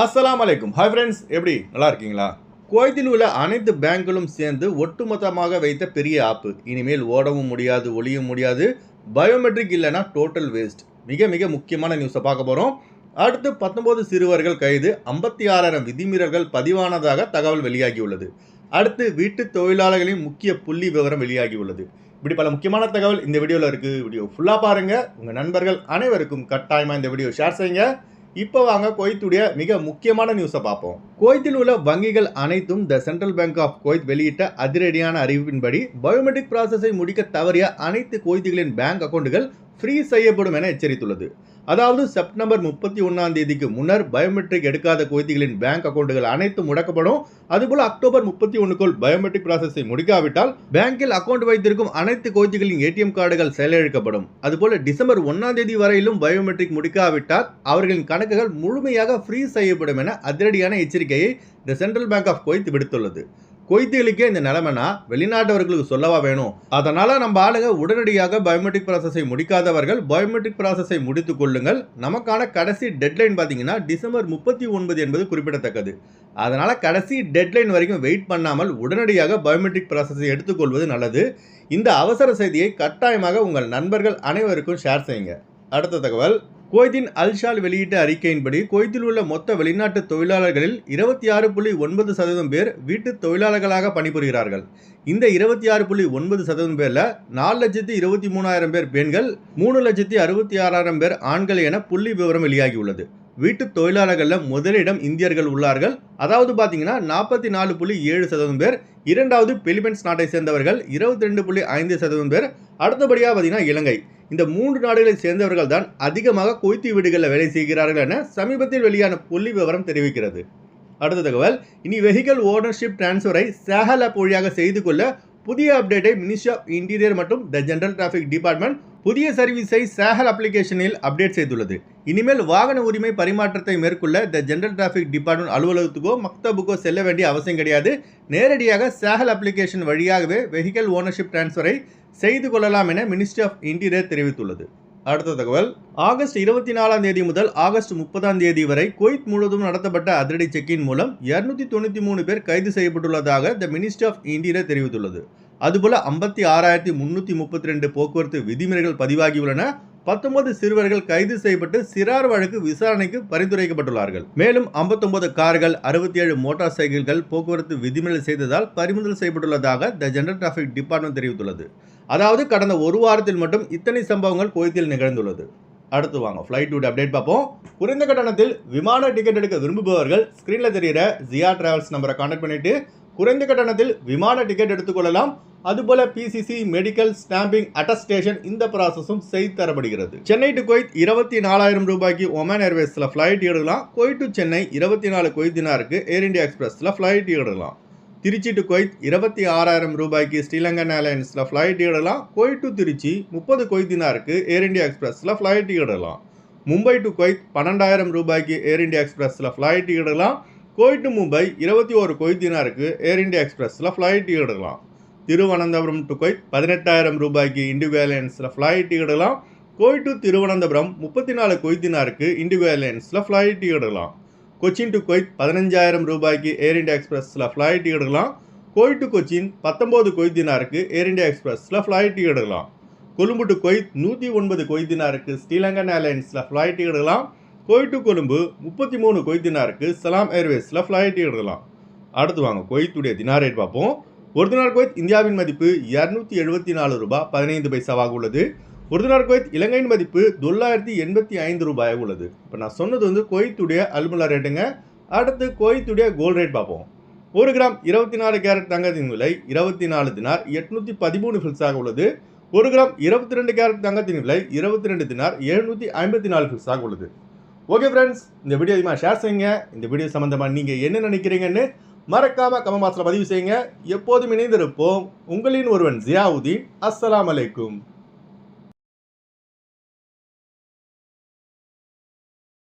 அஸ்லாம் அலைக்கும் hi friends எப்படி? நல்லா இருக்கீங்களா? குவைத்தில் உள்ள அனைத்து பேங்க்களும் சேர்ந்து ஒட்டுமொத்தமாக வைத்த பெரிய ஆப்பு. இனிமேல் ஓடவும் முடியாது ஒளியும் முடியாது. பயோமெட்ரிக் இல்லைனா டோட்டல் வேஸ்ட் மிக மிக முக்கியமான நியூஸை பார்க்க போகிறோம் அடுத்து பத்தொன்பது சிறுவர்கள் கைது ஐம்பத்தி ஆறாயிரம் விதிமீறல்கள் பதிவானதாக தகவல் வெளியாகியுள்ளது. அடுத்து வீட்டு தொழிலாளர்களின் முக்கிய புள்ளி விவரம் வெளியாகியுள்ளது. இப்படி பல முக்கியமான தகவல் இந்த வீடியோவில் இருக்குது வீடியோ ஃபுல்லாக பாருங்கள் உங்கள் நண்பர்கள் அனைவருக்கும் கட்டாயமாக இந்த வீடியோ ஷேர் செய்யுங்க. இப்போ வாங்க குவைத்துடைய மிக முக்கியமான நியூஸை பார்ப்போம். குவைத்தில் உள்ள வங்கிகள் அனைத்தும் the central bank of Kuwait வெளியிட்ட அதிரடியான அறிவிப்பின்படி பயோமெட்ரிக் ப்ராசஸை முடிக்க தவறிய அனைத்து குவைத்திகளின் பேங்க் அக்கௌண்ட்டுகள் ஃப்ரீ செய்யப்படும் என எச்சரித்துள்ளது. அதாவது செப்டம்பர் முப்பத்தி ஒன்றாம் தேதிக்கு முன்னர் பயோமெட்ரிக் எடுக்காத குவைத்திகளின் பேங்க் அக்கௌண்ட்டுகள் அனைத்தும் முடக்கப்படும். அதுபோல் அக்டோபர் முப்பத்தி ஒன்றுக்குள் பயோமெட்ரிக் ப்ராசஸை முடிக்காவிட்டால் பேங்கில் அக்கௌண்ட் வைத்திருக்கும் அனைத்து குவைத்திகளின் ஏடிஎம் கார்டுகள் செயலிழக்கப்படும். அதுபோல டிசம்பர் ஒன்றாம் தேதி வரையிலும் பயோமெட்ரிக் முடிக்காவிட்டால் அவர்களின் கணக்குகள் முழுமையாக ஃப்ரீ செய்யப்படும் என அதிரடியான எச்சரிக்கையை the central bank of Kuwait விடுத்துள்ளது. குவைத்திகளுக்கே இந்த நிலைமைனா வெளிநாட்டவர்களுக்கு சொல்லவா வேணும். அதனால நம்ம ஆளுங்க உடனடியாக பயோமெட்ரிக் ப்ராசஸை முடிக்காதவர்கள் பயோமெட்ரிக் ப்ராசஸை முடித்துக் கொள்ளுங்கள். நமக்கான கடைசி டெட்லைன் பார்த்தீங்கன்னா டிசம்பர் முப்பத்தி ஒன்பது என்பது குறிப்பிடத்தக்கது. அதனால கடைசி டெட்லைன் வரைக்கும் வெயிட் பண்ணாமல் உடனடியாக பயோமெட்ரிக் ப்ராசஸை எடுத்துக்கொள்வது நல்லது. இந்த அவசர செய்தியை கட்டாயமாக உங்கள் நண்பர்கள் அனைவருக்கும் ஷேர் செய்யுங்க. அடுத்த தகவல். குவைத்தின் அல்ஷால் வெளியிட்ட அறிக்கையின்படி குவைத்தில் உள்ள மொத்த வெளிநாட்டு தொழிலாளர்களில் இருபத்தி ஆறு புள்ளி ஒன்பது சதவீதம் பேர் வீட்டு தொழிலாளர்களாக பணிபுரிகிறார்கள். இந்த இருபத்தி ஆறு புள்ளி ஒன்பது சதவீதம் பேரில் நாலு லட்சத்தி இருபத்தி மூணாயிரம் பேர் பெண்கள் மூணு லட்சத்தி அறுபத்தி ஆறாயிரம் பேர் ஆண்கள் என புள்ளி விவரம் வெளியாகியுள்ளது. வீட்டு தொழிலாளர்களில் முதலிடம் இந்தியர்கள் உள்ளார்கள். அதாவது பார்த்தீங்கன்னா நாற்பத்தி நாலு புள்ளி ஏழு சதவீதம் பேர் இரண்டாவது பிலிப்பைன்ஸ் நாட்டை சேர்ந்தவர்கள் இருபத்தி ரெண்டு புள்ளி ஐந்து சதவீதம் பேர். அடுத்தபடியாக பார்த்தீங்கன்னா இலங்கை. இந்த மூன்று நாடுகளை சேர்ந்தவர்கள் தான் அதிகமாக குவைத்தி வீடுகளில் வேலை செய்கிறார்கள் என சமீபத்தில் வெளியான புள்ளி விவரம் தெரிவிக்கிறது. அடுத்த தகவல் இனி வெஹிக்கல் ஓனர்ஷிப் டிரான்ஸ்ஃபரை சேகல் ஆப் வழியாக செய்து கொள்ள புதிய அப்டேட்டை மினிஸ்ட்ரி ஆஃப் இன்டீரியர் மற்றும் த ஜென்ரல் டிராஃபிக் டிபார்ட்மெண்ட் புதிய சர்வீஸை சேகல் அப்ளிகேஷனில் அப்டேட் செய்துள்ளது. இனிமேல் வாகன உரிமை பரிமாற்றத்தை மேற்கொள்ள த ஜென்ரல் டிராஃபிக் டிபார்ட்மெண்ட் அலுவலகத்துக்கோ மக்தபுக்கோ செல்ல வேண்டிய அவசியம் கிடையாது. நேரடியாக சேகல் அப்ளிகேஷன் வழியாகவே வெஹிக்கல் ஓனர்ஷிப் டிரான்ஸ்ஃபரை செய்து கொள்ளலாம் என மினிஸ்ட்ரி ஆஃப் இன்டீரியர் தெரிவித்துள்ளது. அடுத்த தகவல். ஆகஸ்ட் இருபத்தி நாலாம் தேதி முதல் ஆகஸ்ட் முப்பதாம் தேதி வரை குவைத் முழுவதும் நடத்தப்பட்ட அதிரடி செக்கின் மூலம் இருநூத்தி தொண்ணூற்றி மூணு பேர் கைது செய்யப்பட்டுள்ளதாக த மினிஸ்ட்ரி ஆஃப் இந்தியா தெரிவித்துள்ளது. அதுபோல ஐம்பத்தி ஆறாயிரத்தி முன்னூற்றி முப்பத்தி ரெண்டு போக்குவரத்து விதிமுறைகள் பதிவாகியுள்ளன. பத்தொன்பது சிறுவர்கள் கைது செய்யப்பட்டு சிறார் வழக்கு விசாரணைக்கு பரிந்துரைக்கப்பட்டுள்ளார்கள். மேலும் ஐம்பத்தொன்பது கார்கள் அறுபத்தி ஏழு மோட்டார் சைக்கிள்கள் போக்குவரத்து விதிமுறை செய்ததால் பறிமுதல் செய்யப்பட்டுள்ளதாக த ஜெனரல் டிராஃபிக் டிபார்ட்மெண்ட் தெரிவித்துள்ளது. அதாவது கடந்த ஒரு வாரத்தில் மட்டும் இத்தனை சம்பவங்கள் குவைத்தில் நிகழ்ந்துள்ளது. அடுத்து வாங்க ஃப்ளைட் டூட் அப்டேட் பார்ப்போம். குறைந்த கட்டணத்தில் விமான டிக்கெட் எடுக்க விரும்புபவர்கள் ஸ்க்ரீனில் தெரிகிற ஜியா டிராவல்ஸ் நம்பரை கான்டாக்ட் பண்ணிட்டு குறைந்த கட்டணத்தில் விமான டிக்கெட் எடுத்துக்கொள்ளலாம் அதுபோல பிசிசி மெடிக்கல் ஸ்டாம்பிங் அட்டஸ்டேஷன் இந்த ப்ராசஸும் செய்து தரப்படுகிறது. சென்னை டு குவைத் இருபத்தி நாலாயிரம் ரூபாய்க்கு ஒமன் ஏர்வேஸில் ஃப்ளைட் எடுக்கலாம். குவைத் டு சென்னை இருபத்தி நாலு குவைத்தினாருக்கு ஏர் இந்தியா எக்ஸ்பிரஸில் ஃப்ளைட் எடுக்கலாம். திருச்சி டு கொய்த் இருபத்தி ஆறாயிரம் ரூபாய்க்கு ஸ்ரீலங்கன் ஏர்லைன்ஸில் ஃப்ளைட் இடலாம் கொய்த் டு திருச்சி முப்பது கொய்தினாருக்கு ஏர் இந்தியா எக்ஸ்பிரஸில் ஃப்ளைட் இடலாம் மும்பை டு கொய்த் பன்னெண்டாயிரம் ரூபாய்க்கு ஏர் இந்தியா எக்ஸ்பிரஸில் ஃப்ளைட் இடலாம் குவைத் டு மும்பை இருபத்தி ஒரு கொய்தினாருக்கு ஏர் இந்தியா எக்ஸ்பிரஸில் ஃப்ளைட் இடலாம் திருவனந்தபுரம் டு கொய்த் பதினெட்டாயிரம் ரூபாய்க்கு இண்டிகோ ஏர்லைன்ஸில் ஃப்ளைட் இடலாம் குவைத் டு திருவனந்தபுரம் முப்பத்தி நாலு கொய்தினாருக்கு இண்டிகோ ஏர்லைன்ஸில் ஃப்ளைட் இடலாம் கொச்சின் டு கொய்த் பதினஞ்சாயிரம் ரூபாய்க்கு ஏர் இந்தியா எக்ஸ்பிரஸில் ஃப்ளைட் எடுக்கலாம். கோய் டு கொச்சின் பத்தொம்போது கொய்த் தினாருக்கு ஏர் இந்தியா எக்ஸ்பிரஸில் ஃப்ளைட் எடுக்கலாம். கொழும்பு டு கொய்த் நூற்றி ஒன்பது கொய்த் தினாருக்கு ஸ்ரீலங்கன் ஏர்லைன்ஸில் ஃப்ளைட் எடுக்கலாம். கோய் டு கொழும்பு முப்பத்தி மூணு கொய்த் தினாருக்கு சலாம் ஏர்வேஸில் ஃப்ளைட் எடுக்கலாம். அடுத்து வாங்க கொய்த்துடைய தினா ரேட் பார்ப்போம். ஒரு தினார் கொய்த் இந்தியாவின் மதிப்பு இரநூத்தி எழுபத்தி நாலு ரூபாய் பதினைந்து பைசாவாக உள்ளது. ஒரு தினார் குவைத் இலங்கையின் மதிப்பு தொள்ளாயிரத்தி எண்பத்தி ஐந்து ரூபாயாக உள்ளது. இப்போ நான் சொன்னது வந்து குவைத்துடைய அல்முலா ரேட்டுங்க அடுத்து குவைத்துடைய கோல்டு ரேட் பார்ப்போம். ஒரு கிராம் இருபத்தி நாலு கேரட் தங்கத்தின் விலை இருபத்தி நாலு தினார் எட்நூற்றி பதிமூணு ஃபில்ஸாக உள்ளது. ஒரு கிராம் இருபத்தி ரெண்டு கேரட் தங்கத்தின் விலை இருபத்தி ரெண்டு தினார் எழுநூற்றி ஐம்பத்தி நாலு ஃபில்ஸாக உள்ளது. ஓகே ஃப்ரெண்ட்ஸ் இந்த வீடியோ அதிகமாக ஷேர் செய்யுங்க. இந்த வீடியோ சம்மந்தமாக நீங்கள் என்ன நினைக்கிறீங்கன்னு மறக்காமல் கமெண்ட் மாசத்தில் பதிவு செய்யுங்க. எப்போதும் இணைந்திருப்போம். உங்களின் ஒருவன் ஜியாவுதீன். அஸ்லாம் அலைக்கும்.